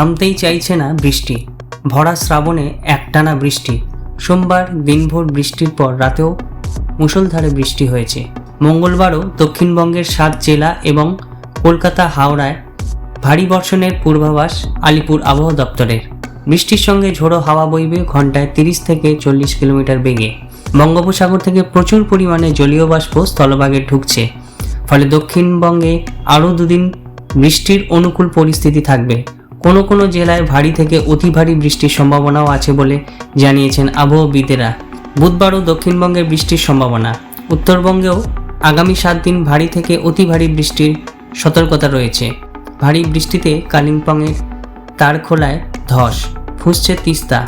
থামতেই চাইছে না বৃষ্টি। ভরা শ্রাবণে একটানা বৃষ্টি। সোমবার দিনভর বৃষ্টির পর রাতেও মুষলধারে বৃষ্টি হয়েছে। মঙ্গলবারও দক্ষিণবঙ্গের সাত জেলা এবং কলকাতা, হাওড়ায় ভারী বর্ষণের পূর্বাভাস আলিপুর আবহাওয়া দপ্তরের। বৃষ্টির সঙ্গে ঝোড়ো হাওয়া বইবে ঘন্টায় তিরিশ থেকে চল্লিশ কিলোমিটার বেগে। বঙ্গোপসাগর থেকে প্রচুর পরিমাণে জলীয় বাষ্প স্থলভাগে ঢুকছে। ফলে দক্ষিণবঙ্গে আরও দুদিন বৃষ্টির অনুকূল পরিস্থিতি থাকবে। কোনো কোনো জেলায় ভারী থেকে অতি ভারী বৃষ্টির সম্ভাবনাও আছে বলে জানিয়েছেন আবহবিদেরা। বুধবারও দক্ষিণবঙ্গে বৃষ্টির সম্ভাবনা। উত্তরবঙ্গেও আগামী সাত দিন ভারী থেকে অতি ভারী বৃষ্টির সতর্কতা রয়েছে। ভারী বৃষ্টিতে কালিম্পংয়ের তারখোলায় ধস, ফুসছে তিস্তা,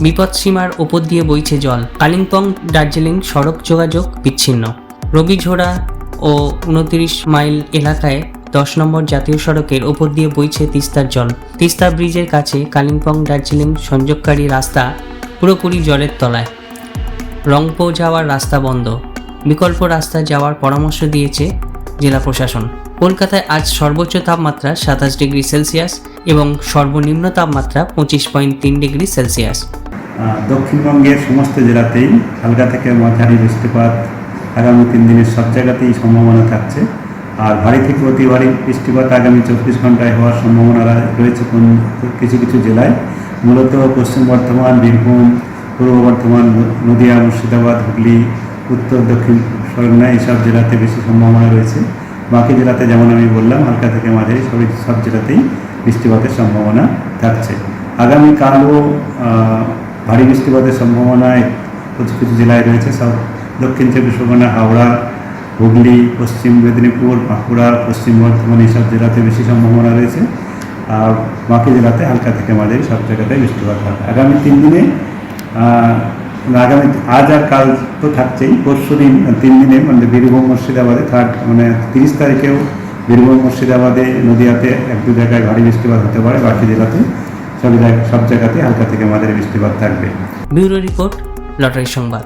বিপদসীমার ওপর দিয়ে বইছে জল। কালিম্পং, দার্জিলিং সড়ক যোগাযোগ বিচ্ছিন্ন। রবিঝোড়া ও উনত্রিশ মাইল এলাকায় দশ নম্বর জাতীয় সড়কের ওপর দিয়ে বইছে তিস্তার জল। তিস্তা ব্রিজের কাছে কালিম্পং দার্জিলিং সংযোগকারী রাস্তা পুরোপুরি জলের তলায়। রংপো যাওয়ার রাস্তা বন্ধ। বিকল্প রাস্তা যাওয়ার পরামর্শ দিয়েছে জেলা প্রশাসন। কলকাতায় আজ সর্বোচ্চ তাপমাত্রা সাতাশ ডিগ্রি সেলসিয়াস এবং সর্বনিম্ন তাপমাত্রা পঁচিশ পয়েন্ট তিন ডিগ্রি সেলসিয়াস। দক্ষিণবঙ্গের সমস্ত জেলাতেই হালকা থেকে মাঝারি বৃষ্টিপাত আগামী তিন দিনের সব জায়গাতেই সম্ভাবনা থাকছে। আর ভারী থেকে অতি ভারী বৃষ্টিপাত আগামী চব্বিশ ঘন্টায় হওয়ার সম্ভাবনা রয়েছে কোন কিছু কিছু জেলায়। মূলত পশ্চিম বর্ধমান, বীরভূম, পূর্ব বর্ধমান নদিয়া, মুর্শিদাবাদ, হুগলি, উত্তর, দক্ষিণ সরগনা এইসব জেলাতে বেশি সম্ভাবনা রয়েছে। বাকি জেলাতে যেমন আমি বললাম, হালকা থেকে মাঝারি সবই সব জেলাতেই বৃষ্টিপাতের সম্ভাবনা থাকছে। আগামীকালও ভারী বৃষ্টিপাতের সম্ভাবনায় কিছু কিছু জেলায় রয়েছে। সব দক্ষিণ চব্বিশ পরগনা, হাওড়া হুগলি, পশ্চিম মেদিনীপুর, বাঁকুড়া, পশ্চিম বর্ধমান এইসব জেলাতে বেশি সম্ভাবনা রয়েছে। আর বাকি জেলাতে হালকা থেকে মাঝারি সব জায়গাতে বৃষ্টিপাত হবে। আগামী তিন দিনে আগামী আজ আর কাল তো থাকছেই। পরশু দিন, তিন দিনে মানে বীরভূম, মুর্শিদাবাদে থার্ড মানে তিরিশ তারিখেও বীরভূম, মুর্শিদাবাদে, নদিয়াতে এক দু জায়গায় ভারী বৃষ্টিপাত হতে পারে, বাকি জেলাতে সব সব জায়গাতে হালকা থেকে মাঝারি বৃষ্টিপাত থাকবে। ব্যুরো রিপোর্ট, লটারি সংবাদ।